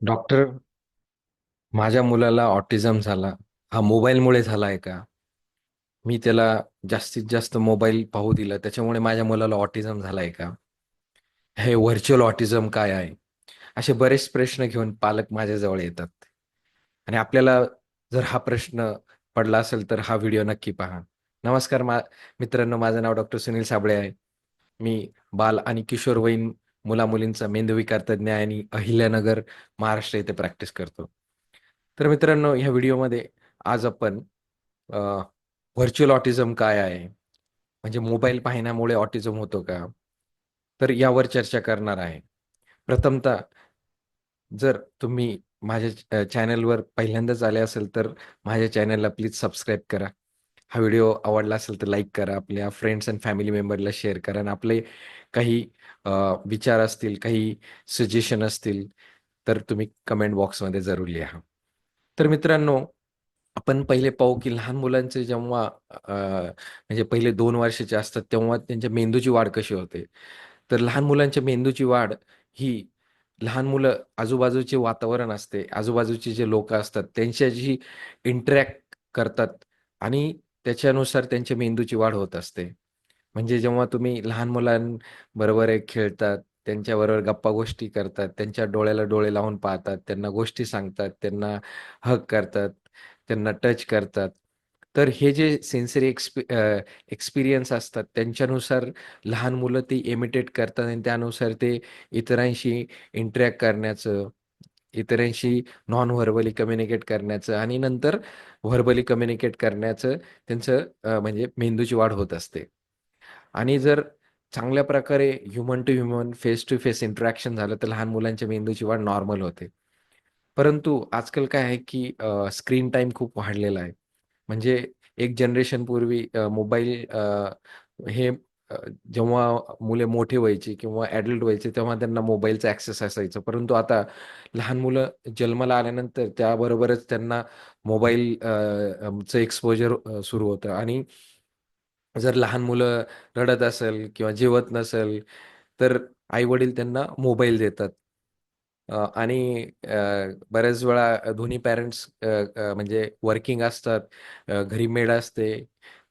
Doctor माझ्या मुलाला autism झाला. हा मोबाईलमुळे झाला आहे का? मी त्याला जास्तीत जास्त मोबाईल पाहू दिला. त्याच्यामुळे माझ्या मुलाला ऑटिझम झाला आहे का? हे व्हर्च्युअल ऑटिझम काय आहे? असे बरेच प्रश्न घेऊन पालक माझ्याजवळ येतात. आणि आपल्याला जर हा प्रश्न पडला असेल तर हा व्हिडिओ नक्की पहा. नमस्कार मा मित्रांनो माझं नाव डॉक्टर सुनील साबळे आहे. मी बाल आणि किशोरवयीन मुलामुलींचा मेंदूविकार तज्ज्ञ आणि अहिल्यानगर महाराष्ट्र येथे प्रॅक्टिस करतो. तर मित्रांनो ह्या व्हिडिओमध्ये आज आपण व्हर्च्युअल ऑटिझम काय आहे? म्हणजे मोबाईल पाहण्यामुळे ऑटिझम होतो का? तर यावर चर्चा करणार आहे. प्रथमतः जर तुम्ही माझ्या चॅनलवर पहिल्यांदाच आले असेल तर माझ्या चॅनलला प्लीज सबस्क्राईब करा. हा व्हिडिओ आवडला असेल तर लाईक करा आपल्या फ्रेंड्स अँड फॅमिली मेंबरला शेअर करा आणि आपले काही विचार असतील काही सजेशन असतील तर तुम्ही कमेंट बॉक्समध्ये जरूर लिहा. तर मित्रांनो आपण पहिले पाहू की लहान मुलांचे जेव्हा म्हणजे पहिले दोन वर्षाचे असतात तेव्हा त्यांच्या मेंदूची वाढ कशी होते? तर लहान मुलांच्या मेंदूची वाढ ही लहान मुलं आजूबाजूचे वातावरण असते आजूबाजूचे जे लोक असतात त्यांच्याशी इंटरॅक्ट करतात आणि त्याच्यानुसार त्यांच्या मेंदूची वाढ होत असते. म्हणजे जेव्हा तुम्ही लहान मुलांबरोबर एक खेळतात त्यांच्याबरोबर गप्पा गोष्टी करतात त्यांच्या डोळ्याला डोळे लावून पाहतात त्यांना गोष्टी सांगतात त्यांना हक करतात त्यांना टच करतात. तर हे जे सेन्सरी एक्सपि एक्सपिरियन्स असतात त्यांच्यानुसार लहान मुलं ते इमिटेट करतात आणि त्यानुसार ते इतरांशी इंटरॅक्ट करण्याचं इतरांशी नॉन व्हर्बली कम्युनिकेट करण्याचं आणि नंतर व्हर्बली कम्युनिकेट करण्याचं त्यांचं म्हणजे मेंदूची वाढ होत असते. आणि जर चांगल्या प्रकारे human to human face to face interaction झालं तर लहान मुलांच्या मेंदूची वाढ नॉर्मल होते. परंतु आजकाल काय आहे की स्क्रीन टाईम खूप वाढलेला आहे. म्हणजे एक जनरेशन पूर्वी मोबाईल हे अ, जेव्हा मुले मोठे व्हायची किंवा ॲडल्ट व्हायचे तेव्हा त्यांना मोबाईलचा ॲक्सेस असायचं परंतु आता लहान मुलं जन्माला आल्यानंतर त्याबरोबरच त्यांना मोबाईल चं एक्सपोजर सुरू होतं आणि जर लहान मुलं रडत असेल किंवा जेवत नसेल तर आई-वडील त्यांना मोबाईल देतात. अ, आणि अ, बऱ्याच वेळा दोन्ही पॅरेंट्स अ, अ, म्हणजे वर्किंग असतात, अ, घरी मेड असते,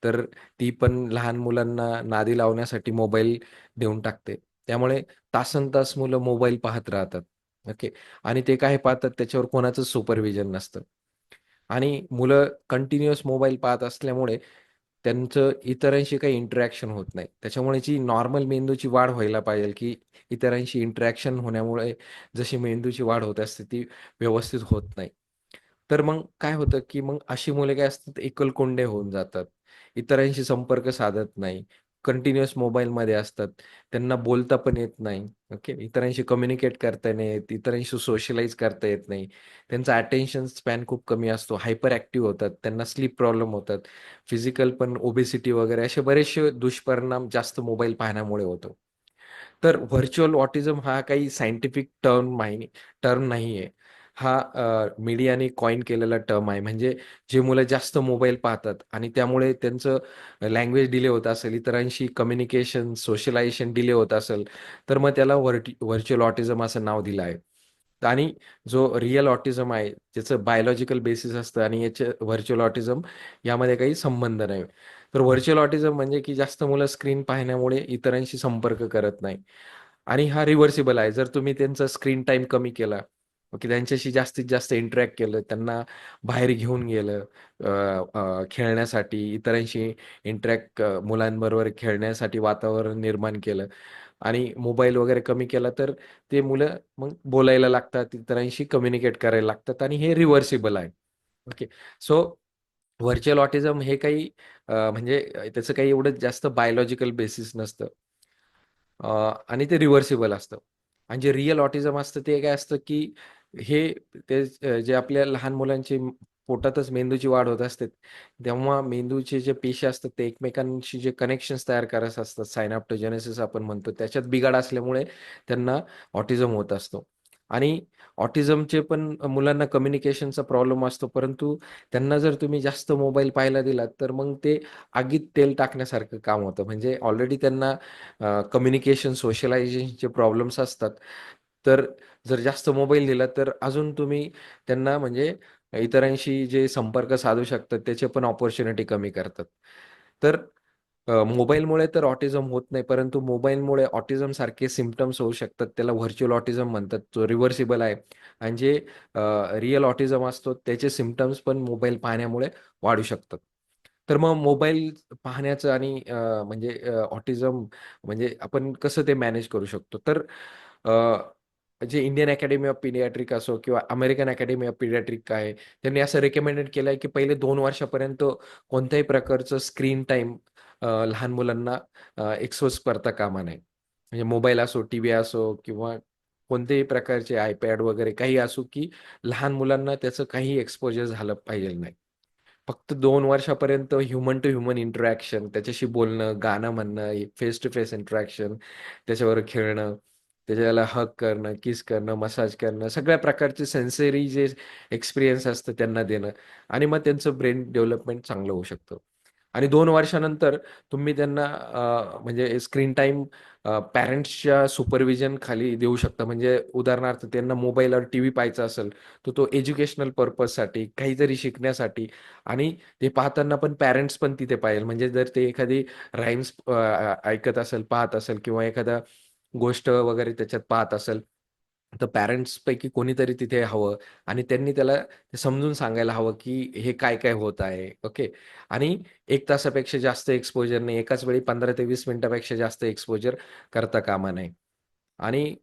तर ती पण लहान मुलांना नादी लावण्यासाठी मोबाईल देऊन टाकते. त्यामुळे तासनतास मुलं मोबाईल पाहत राहतात. ओके. आणि ते काय पाहतात त्याच्यावर कोणाचं सुपरविजन नसतं. आणि मुलं कंटिन्युअस मोबाईल पाहत असल्यामुळे त्यांचं इतरांशी काही इंटरॅक्शन होत नाही. त्याच्यामुळे जी नॉर्मल मेंदूची वाढ व्हायला पाहिजे, की इतरांशी इंटरॅक्शन होण्यामुळे जशी मेंदूची वाढ होत असते ती व्यवस्थित होत नाही. तर मग काय होतं, की मग अशी मुले काय असतात एकलकोंडे होऊन जातात. इतरांशी संपर्क साधत नाही. कंटिन्युअस मोबाईलमध्ये असतात. त्यांना बोलता पण येत नाही. ओके. इतरांशी कम्युनिकेट करता नाही येत. इतरांशी सोशलाईज करता येत नाही. त्यांचा अटेन्शन स्पॅन खूप कमी असतो. हायपर ॲक्टिव्ह होतात. त्यांना स्लीप प्रॉब्लेम होतात. फिजिकल पण ओबेसिटी वगैरे असे बरेचसे दुष्परिणाम जास्त मोबाईल पाहण्यामुळे होतो. तर व्हर्च्युअल ऑटिझम हा काही सायंटिफिक टर्म नाही टर्म नाहीये. हा अ, मीडियाने कॉइन केलेला टर्म आहे. म्हणजे जे मुलं जास्त मोबाईल पाहतात आणि त्यामुळे त्यांचं लँग्वेज डिले होत असेल, इतरांशी कम्युनिकेशन, सोशलायझेशन डिले होत असेल, तर मग त्याला व्हर्टी व्हर्च्युअल ऑटिझम असं नाव दिलं आहे. आणि जो रिअल ऑटिझम आहे, त्याचं बायोलॉजिकल बेसिस असतं आणि याचे व्हर्च्युअल ऑटिझम यामध्ये काही संबंध नाही. तर व्हर्च्युअल ऑटिझम म्हणजे की जास्त मुलं स्क्रीन पाहण्यामुळे इतरांशी संपर्क करत नाही आणि हा रिव्हर्सिबल आहे. जर तुम्ही त्यांचा स्क्रीन टाईम कमी केला, की त्यांच्याशी जास्तीत जास्त इंटरॅक्ट केलं, त्यांना बाहेर घेऊन गेलं अ, अ, खेळण्यासाठी, इतरांशी इंटरॅक्ट मुलांबरोबर खेळण्यासाठी वातावरण निर्माण केलं आणि मोबाईल वगैरे कमी केला, तर ते मुलं मग बोलायला लागतात, इतरांशी कम्युनिकेट करायला लागतात आणि हे रिव्हर्सिबल आहे. ओके. सो व्हर्च्युअल ऑटिझम हे काही अ, म्हणजे त्याचं काही एवढं जास्त बायोलॉजिकल बेसिस नसतं. अ, आणि ते रिव्हर्सिबल असतं. आणि जे रिअल ऑटिझम असतं ते काय असतं, की हे ते जे आपल्या लहान मुलांची पोटातच मेंदूची वाढ होत असते, तेव्हा मेंदूचे जे पेशी असतात ते एकमेकांशी जे कनेक्शन्स तयार करत असतात, सायनाप्टोजेनेसिस आपण म्हणतो, त्याच्यात बिघाड असल्यामुळे त्यांना ऑटिझम होत असतो. आणि ऑटिझमचे पण मुलांना कम्युनिकेशनचा प्रॉब्लेम असतो, परंतु त्यांना जर तुम्ही जास्त मोबाईल पाहायला दिलात, तर मग ते आगीत तेल टाकण्यासारखं काम होतं. म्हणजे ऑलरेडी त्यांना कम्युनिकेशन, सोशलायझेशनचे प्रॉब्लेम्स असतात. तर जर जास्त मोबाईल दिला तर अजून तुम्ही त्यांना म्हणजे इतरांशी जे संपर्क साधू शकतात त्याचे पण ऑपॉर्च्युनिटी कमी करतात. तर मोबाईलमुळे तर ऑटिझम होत नाही, परंतु मोबाईलमुळे ऑटिझम सारखे सिमटम्स होऊ शकतात. त्याला व्हर्च्युअल ऑटिझम म्हणतात. जो रिव्हर्सिबल आहे आणि जे रिअल ऑटिझम असतो त्याचे सिमटम्स पण मोबाईल पाहण्यामुळे वाढू शकतात. तर मग मोबाईल पाहण्याचं आणि म्हणजे ऑटिझम म्हणजे आपण कसं ते मॅनेज करू शकतो? तर जे इंडियन अकॅडमी ऑफ पिडियाट्रिक असो किंवा अमेरिकन अकॅडमी ऑफ पिडियाट्रिक आहे, त्यांनी असं रेकमेंडेड केलं आहे, की पहिले दोन वर्षापर्यंत कोणत्याही प्रकारचं स्क्रीन टाईम लहान मुलांना एक्सपोज करता कामा नये. म्हणजे मोबाईल असो, टीव्ही असो किंवा कोणत्याही प्रकारचे आयपॅड वगैरे काही असो, की लहान मुलांना त्याचं काही एक्सपोजर झालं पाहिजेल नाही. फक्त दोन वर्षापर्यंत ह्युमन टू ह्युमन इंटरॅक्शन, त्याच्याशी बोलणं, गाणं म्हणणं, फेस टू फेस इंटरॅक्शन, त्याच्यावर खेळणं, त्याच्याला हक करणं, किस करणं, मसाज करणं, सगळ्या प्रकारचे सेन्सरी जे एक्सपिरियन्स असतं त्यांना देणं आणि मग त्यांचं ब्रेन डेव्हलपमेंट चांगलं होऊ शकतं. आणि दोन वर्षानंतर तुम्ही त्यांना म्हणजे स्क्रीन टाईम पॅरेंट्सच्या सुपरविजन खाली देऊ शकता. म्हणजे उदाहरणार्थ त्यांना मोबाईलवर टीव्ही पाहायचा असेल, तर तो एज्युकेशनल पर्पजसाठी, काहीतरी शिकण्यासाठी आणि ते पाहताना पण पॅरेंट्स पण तिथे पाहिजे म्हणजे जर ते एखादी राईम्स ऐकत असेल, पाहत असेल किंवा एखादा गोष्ट वगैरे त्याच्यात पाहत असेल, तर पॅरेंट्सपैकी कोणीतरी तिथे हवं आणि त्यांनी त्याला समजून सांगायला हवं, की हे काय-काय होत आहे. ओके. आणि एक तासापेक्षा जास्त एक्सपोजर नाही. एकाच वेळी 15 ते वीस मिनिटापेक्षा जास्त एक्सपोजर करता कामा नये. आणि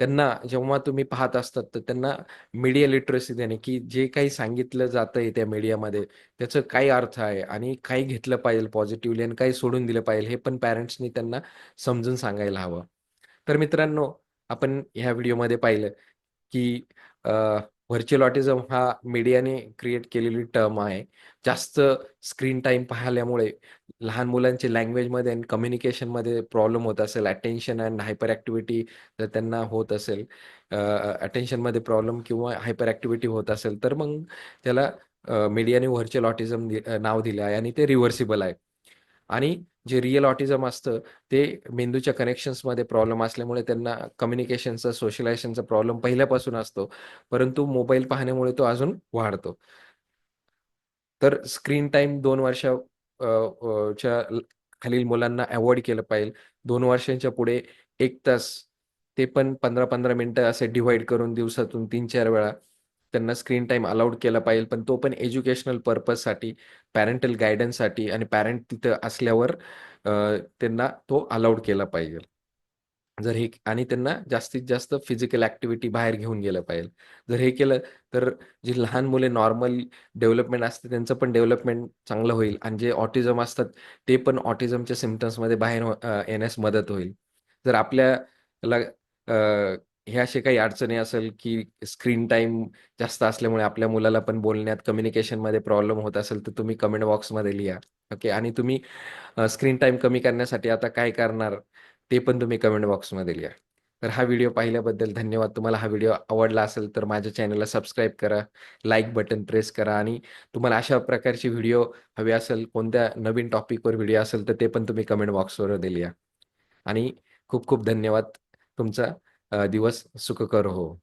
त्यांना जेव्हा तुम्ही पाहत असतात, तर त्यांना मीडिया लिटरसी देणे, की जे काही सांगितलं जातंय त्या मीडियामध्ये, त्याचं काय अर्थ आहे आणि काय घेतलं पाहिजे पॉझिटिव्हली आणि काय सोडून दिलं पाहिजे, हे पण पॅरेंट्सनी त्यांना समजून सांगायला हवं. तर मित्रांनो, आपण ह्या व्हिडिओमध्ये पाहिलं, की व्हर्च्युअल ऑटिझम हा मीडियाने क्रिएट केलेली टर्म आहे. जास्त स्क्रीन टाईम पाहिल्यामुळे लहान मुलांचे लँग्वेजमध्ये आणि कम्युनिकेशनमध्ये प्रॉब्लेम होत असेल, अटेन्शन अँड हायपर ॲक्टिव्हिटी जर त्यांना होत असेल, अटेन्शनमध्ये प्रॉब्लेम किंवा हायपर ॲक्टिव्हिटी होत असेल, तर मग त्याला मीडियाने व्हर्च्युअल ऑटिझम नाव दिलं आहे आणि ते रिव्हर्सिबल आहे. आणि जे रिअल ऑटिझम असतं, ते मेंदूच्या कनेक्शन्समध्ये प्रॉब्लेम असल्यामुळे त्यांना कम्युनिकेशनचा, सोशलायझेशनचा प्रॉब्लेम पहिल्यापासून असतो. परंतु मोबाईल पाहण्यामुळे तो अजून वाढतो. तर स्क्रीन टाईम दोन वर्षा च्या खालील मुलांना अव्हॉइड केलं पाहिजे. दोन वर्षांच्या पुढे एक तास, ते पण 15-15 मिनिटं असे डिव्हाइड करून दिवसातून 3-4 वेळा त्यांना स्क्रीन टाईम अलाउड केला पाहिजे. पण तो पण एज्युकेशनल पर्पजसाठी, पॅरेंटल गायडन्ससाठी आणि पॅरेंट तिथं असल्यावर त्यांना तो अलाउड केला पाहिजे. जर हे आणि त्यांना जास्तीत जास्त फिजिकल ॲक्टिव्हिटी बाहेर घेऊन गेलं पाहिजे. जर हे केलं, तर जी लहान मुले नॉर्मल डेव्हलपमेंट असते, त्यांचं पण डेव्हलपमेंट चांगलं होईल आणि जे ऑटिझम असतात, ते पण ऑटिझमच्या सिमटम्समध्ये बाहेर येण्यास मदत होईल. जर आपल्याला हे असे काही अडचणी असेल, की स्क्रीन टाईम जास्त असल्यामुळे आपल्या मुलाला पण बोलण्यात, कम्युनिकेशनमध्ये प्रॉब्लेम होत असेल, तर तुम्ही कमेंट बॉक्समध्ये लिहा. ओके आणि तुम्ही स्क्रीन टाईम कमी करण्यासाठी आता काय करणार, ते पण तुम्ही कमेंट बॉक्समध्ये लिहा. तर हा व्हिडिओ पाहिल्याबद्दल धन्यवाद. तुम्हाला हा व्हिडिओ आवडला असेल, तर माझ्या चॅनलला सबस्क्राईब करा, लाईक बटन प्रेस करा आणि तुम्हाला अशा प्रकारची व्हिडिओ हवी असेल, कोणत्या नवीन टॉपिकवर व्हिडिओ असेल, तर ते पण तुम्ही कमेंट बॉक्सवर लिहा. आणि खूप खूप धन्यवाद. तुमचा दिवस सुखकर हो.